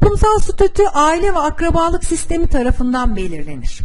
Toplumsal statü aile ve akrabalık sistemi tarafından belirlenir.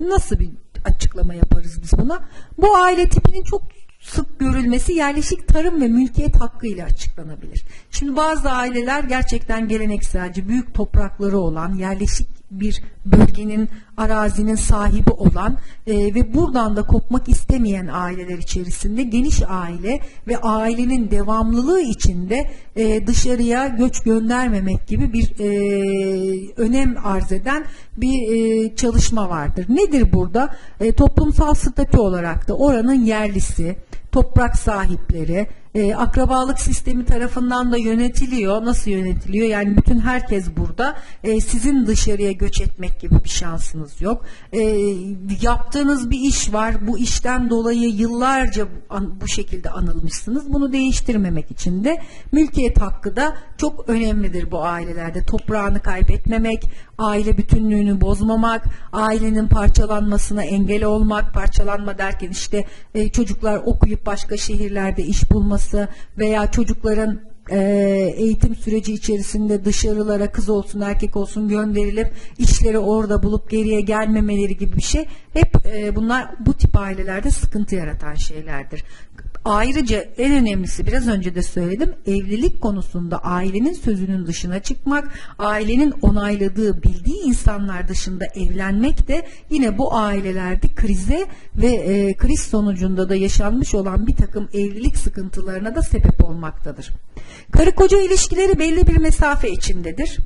Nasıl bir açıklama yaparız biz buna? Bu aile tipinin çok sık görülmesi yerleşik tarım ve mülkiyet hakkı ile açıklanabilir. Şimdi bazı aileler gerçekten gelenekselci, büyük toprakları olan, yerleşik bir bölgenin, arazinin sahibi olan e, ve buradan da kopmak istemeyen aileler içerisinde geniş aile ve ailenin devamlılığı içinde e, dışarıya göç göndermemek gibi bir e, önem arz eden bir e, çalışma vardır. Nedir burada? E, toplumsal statü olarak da oranın yerlisi, toprak sahipleri, e, akrabalık sistemi tarafından da yönetiliyor. Nasıl yönetiliyor? Yani bütün herkes burada. E, sizin dışarıya göç etmek gibi bir şansınız yok. E, yaptığınız bir iş var. Bu işten dolayı yıllarca bu şekilde anılmışsınız. Bunu değiştirmemek için de mülkiyet hakkı da çok önemlidir bu ailelerde. Toprağını kaybetmemek, aile bütünlüğünü bozmamak, ailenin parçalanmasına engel olmak, parçalanma derken işte e, çocuklar okuyup başka şehirlerde iş bulması veya çocukların e, eğitim süreci içerisinde dışarılara kız olsun erkek olsun gönderilip işleri orada bulup geriye gelmemeleri gibi bir şey hep e, bunlar bu tip ailelerde sıkıntı yaratan şeylerdir. Ayrıca en önemlisi biraz önce de söyledim evlilik konusunda ailenin sözünün dışına çıkmak, ailenin onayladığı bildiği insanlar dışında evlenmek de yine bu ailelerde krize ve e, kriz sonucunda da yaşanmış olan bir takım evlilik sıkıntılarına da sebep olmaktadır. Karı koca ilişkileri belli bir mesafe içindedir.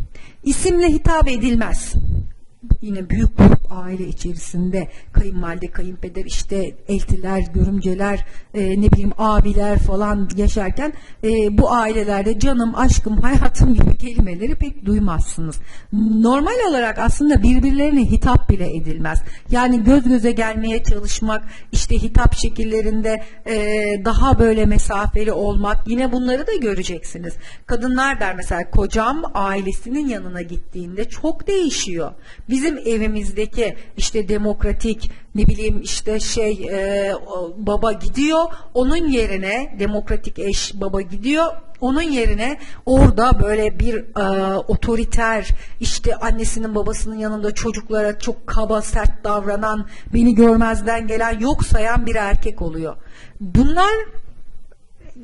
İsimle hitap edilmez yine büyük aile içerisinde kayınvalide, kayınpeder, işte eltiler, görümceler, e, ne bileyim abiler falan yaşarken e, bu ailelerde canım, aşkım, hayatım gibi kelimeleri pek duymazsınız. Normal olarak aslında birbirlerine hitap bile edilmez. Yani göz göze gelmeye çalışmak, işte hitap şekillerinde e, daha böyle mesafeli olmak yine bunları da göreceksiniz. Kadınlar der mesela kocam ailesinin yanına gittiğinde çok değişiyor. Bizim evimizdeki işte demokratik ne bileyim işte şey e, baba gidiyor onun yerine demokratik eş baba gidiyor onun yerine orada böyle bir e, otoriter işte annesinin babasının yanında çocuklara çok kaba sert davranan beni görmezden gelen yok sayan bir erkek oluyor. Bunlar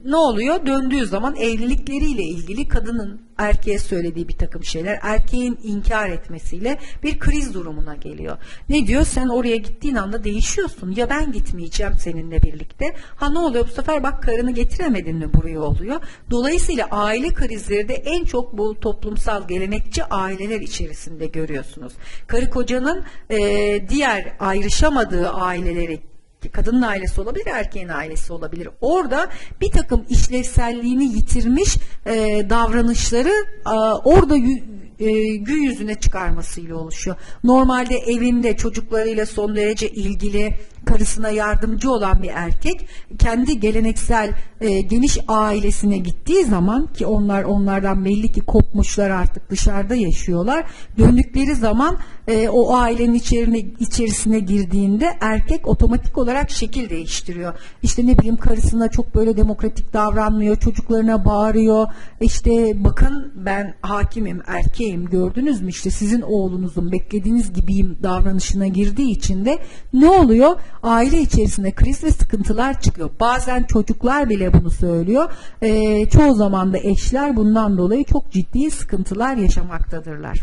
ne oluyor? Döndüğü zaman evlilikleriyle ilgili kadının erkeğe söylediği bir takım şeyler, erkeğin inkar etmesiyle bir kriz durumuna geliyor. Ne diyor? Sen oraya gittiğin anda değişiyorsun. Ya ben gitmeyeceğim seninle birlikte. Ha ne oluyor? Bu sefer bak karını getiremedin mi buraya oluyor. Dolayısıyla aile krizleri de en çok bu toplumsal gelenekçi aileler içerisinde görüyorsunuz. Karı kocanın e, diğer ayrışamadığı aileleri kadının ailesi olabilir, erkeğin ailesi olabilir. Orada bir takım işlevselliğini yitirmiş e, davranışları e, orada e, gün yüzüne çıkarmasıyla oluşuyor. Normalde evinde çocuklarıyla son derece ilgili, karısına yardımcı olan bir erkek kendi geleneksel e, geniş ailesine gittiği zaman ki onlar onlardan belli ki kopmuşlar artık dışarıda yaşıyorlar. Döndükleri zaman e, o ailenin içerine, içerisine girdiğinde erkek otomatik olarak şekil değiştiriyor. İşte ne bileyim karısına çok böyle demokratik davranmıyor, çocuklarına bağırıyor. İşte bakın ben hakimim, erkeğim gördünüz mü işte sizin oğlunuzun beklediğiniz gibiyim davranışına girdiği için de ne oluyor? Aile içerisinde kriz ve sıkıntılar çıkıyor. Bazen çocuklar bile bunu söylüyor. Ee, çoğu zaman da eşler bundan dolayı çok ciddi sıkıntılar yaşamaktadırlar.